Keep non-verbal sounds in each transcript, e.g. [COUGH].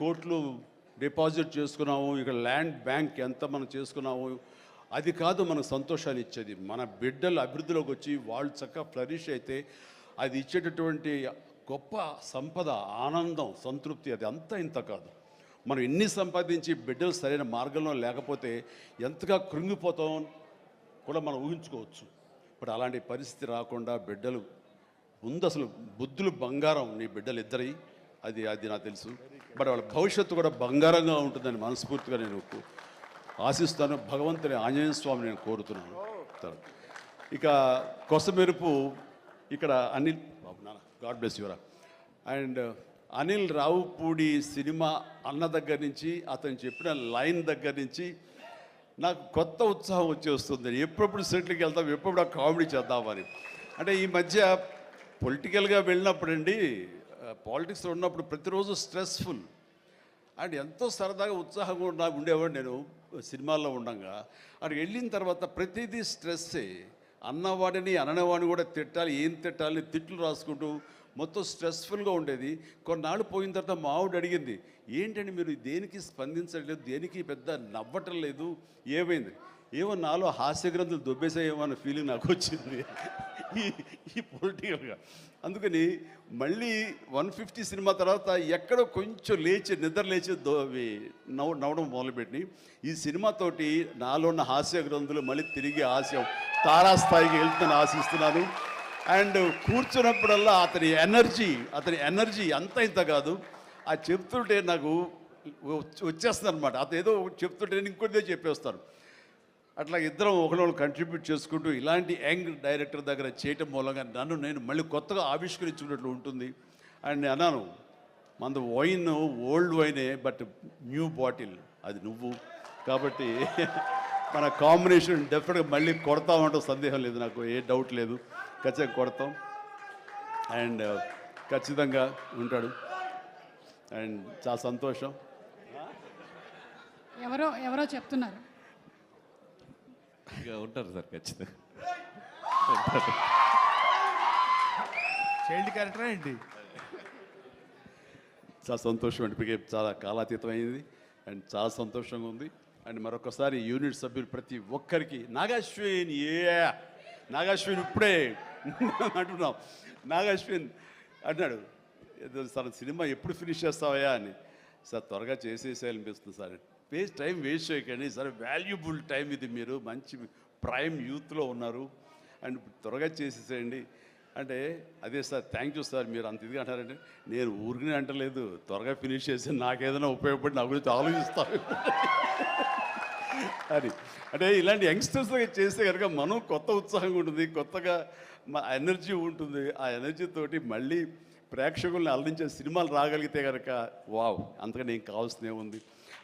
కోట్లు డిపాజిట్ చేసుకున్నాము ఇక్కడ ల్యాండ్ బ్యాంక్ ఎంత మనం చేసుకున్నాము అది కాదు మనకు సంతోషాన్ని ఇచ్చేది. మన బిడ్డలు అభివృద్ధిలోకి వచ్చి వాళ్ళు చక్కగా ఫ్లరిష్ అయితే అది ఇచ్చేటటువంటి గొప్ప సంపద ఆనందం సంతృప్తి అది అంతా ఇంత కాదు. మనం ఎన్ని సంపాదించి బిడ్డలు సరైన మార్గంలో లేకపోతే ఎంతగా కృంగిపోతాం కూడా మనం ఊహించుకోవచ్చు. ఇప్పుడు అలాంటి పరిస్థితి రాకుండా బిడ్డలు ముందు అసలు బుద్ధులు బంగారం నీ బిడ్డలు ఇద్దరి అది అది నాకు తెలుసు. బట్ వాళ్ళ భవిష్యత్తు కూడా బంగారంగా ఉంటుందని మనస్ఫూర్తిగా నేను ఆశిస్తాను. భగవంతుని ఆంజనేయ స్వామి నేను కోరుతున్నాను. ఇక కొసమెరుపు ఇక్కడ అనిల్ బాబు నాన్న God bless you all and Anil Ravipudi cinema అన్న దగ్గర నుంచి అతను చెప్పిన లైన్ దగ్గర నుంచి నాకు కొత్త ఉత్సాహం వచ్చేస్తుంది ఎప్పుడప్పుడు సెటిల్కి వెళ్తాం ఎప్పుడప్పుడు ఆ కామెడీ చేద్దామని అంటే ఈ మధ్య పొలిటికల్గా వెళ్ళినప్పుడండి పాలిటిక్స్లో ఉన్నప్పుడు ప్రతిరోజు స్ట్రెస్ఫుల్ అండ్ ఎంతో సరదాగా ఉత్సాహంగా నాకు ఉండేవాడు నేను సినిమాల్లో ఉండగా. అక్కడికి వెళ్ళిన తర్వాత ప్రతిదీ స్ట్రెస్సే అన్నవాడిని అననవాడిని కూడా తిట్టాలి ఏం తిట్టాలి తిట్లు రాసుకుంటూ మొత్తం స్ట్రెస్ఫుల్గా ఉండేది. కొన్నాళ్ళు పోయిన తర్వాత మా ఆవిడ అడిగింది ఏంటండి మీరు దేనికి స్పందించట్లేదు? దేనికి పెద్ద నవ్వటం లేదు? ఏమైంది? ఏమో నాలో హాస్య గ్రంథులు దొబ్బేసాయేమో అన్న ఫీలింగ్ నాకు వచ్చింది. ఈ ఈ పొలిటికల్గా అందుకని మళ్ళీ వన్ ఫిఫ్టీ సినిమా తర్వాత ఎక్కడో కొంచెం లేచి నిద్ర లేచి దో నవ్వు నవ్వడం మొదలుపెట్టి ఈ సినిమాతోటి నాలో ఉన్న హాస్య గ్రంథులు మళ్ళీ తిరిగి హాస్యం తారాస్థాయికి వెళ్తుందని ఆశిస్తున్నాను. అండ్ కూర్చున్నప్పుడల్లా అతని ఎనర్జీ అతని ఎనర్జీ అంత ఇంత కాదు. ఆ చెప్తుంటే నాకు వచ్చేస్తుంది అనమాట అతను ఏదో చెప్తుంటే నేను ఇంకొకటిదే చెప్పేస్తాను. అట్లా ఇద్దరం ఒకళ్ళు కంట్రిబ్యూట్ చేసుకుంటూ ఇలాంటి యంగ్ డైరెక్టర్ దగ్గర చేయటం మూలంగా నన్ను నేను మళ్ళీ కొత్తగా ఆవిష్కరించుకున్నట్లు ఉంటుంది. అండ్ నేను అన్నాను మంద వైన్ ఓల్డ్ వైనే బట్ న్యూ బాటిల్ అది నువ్వు. కాబట్టి మన కాంబినేషన్ డెఫినెట్గా మళ్ళీ కొడతామంటూ సందేహం లేదు నాకు ఏ డౌట్ లేదు. ఖచ్చితంగా కొడతాం. అండ్ uh, ఖచ్చితంగా ఉంటాడు. అండ్ చాలా సంతోషం. ఎవరో ఎవరో చెప్తున్నారు. ఇక ఉంటారు సార్ ఖచ్చితంగా. చైల్డ్ క్యారెక్టర్ ఏంటి? చాలా సంతోషం అండి. ఇప్పటికే చాలా కాలాతీతం అయింది అండ్ చాలా సంతోషంగా ఉంది. అండ్ మరొకసారి యూనిట్ సభ్యులు ప్రతి ఒక్కరికి నాగాశ్విన్ ఏ నాగాశ్విన్ ఇప్పుడే [LAUGHS] అంటున్నాం. నాగాశ్విన్ అన్నాడు ఏదో సార్ సినిమా ఎప్పుడు ఫినిష్ చేస్తావయ్యా? అని. సార్ త్వరగా చేసేసేయాలనిపిస్తుంది సార్. వేస్ట్ టైం వేస్ట్ చేయకండి. సరే వాల్యుబుల్ టైం ఇది మీరు. మంచి ప్రైమ్ యూత్లో ఉన్నారు. అండ్ త్వరగా చేసేసేయండి. అంటే అదే సార్ థ్యాంక్ యూ సార్ మీరు అంత ఇదిగా అంటారంటే నేను ఊరికనే అంటలేదు. త్వరగా ఫినిష్ చేసి నాకేదైనా ఉపయోగపడి నా గురించి ఆలోచిస్తాను [LAUGHS] అది. అంటే ఇలాంటి యంగ్స్టర్స్ చేస్తే కనుక మనం కొత్త ఉత్సాహంగా ఉంటుంది కొత్తగా మా ఎనర్జీ ఉంటుంది. ఆ ఎనర్జీ తోటి మళ్ళీ ప్రేక్షకుల్ని అల్లించే సినిమాలు రాగలిగితే కనుక వావ్ అంతగా నేను కావాల్సినే ఉంది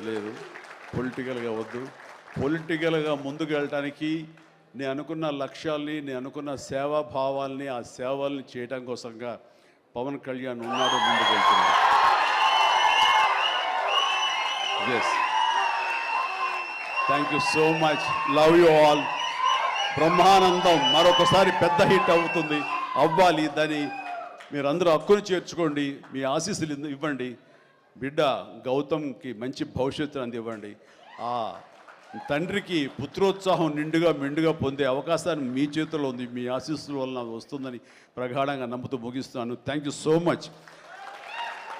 లేదు. పొలిటికల్గా వద్దు. పొలిటికల్గా ముందుకు వెళ్ళటానికి నేను అనుకున్న లక్ష్యాల్ని నేను అనుకున్న సేవా భావాల్ని ఆ సేవల్ని చేయడం కోసంగా పవన్ కళ్యాణ్ ఉన్నాడు ముందుకు వెళ్తున్నాడు yes thank you so much love you all Brahmanandam మరొకసారి పెద్ద హిట్ అవుతుంది. అవ్వాలి దాన్ని మీరందరూ హక్కును చేర్చుకోండి. మీ ఆశీస్సులు ఇవ్వండి. బిడ్డ గౌతమ్కి మంచి భవిష్యత్తును అందివ్వండి. ఆ తండ్రికి పుత్రోత్సాహం నిండుగా మెండుగా పొందే అవకాశాన్ని మీ చేతిలో ఉంది. మీ ఆశీస్సుల వలన వస్తుందని ప్రగాఢంగా నమ్ముతూ ముగిస్తున్నాను. Thank you so much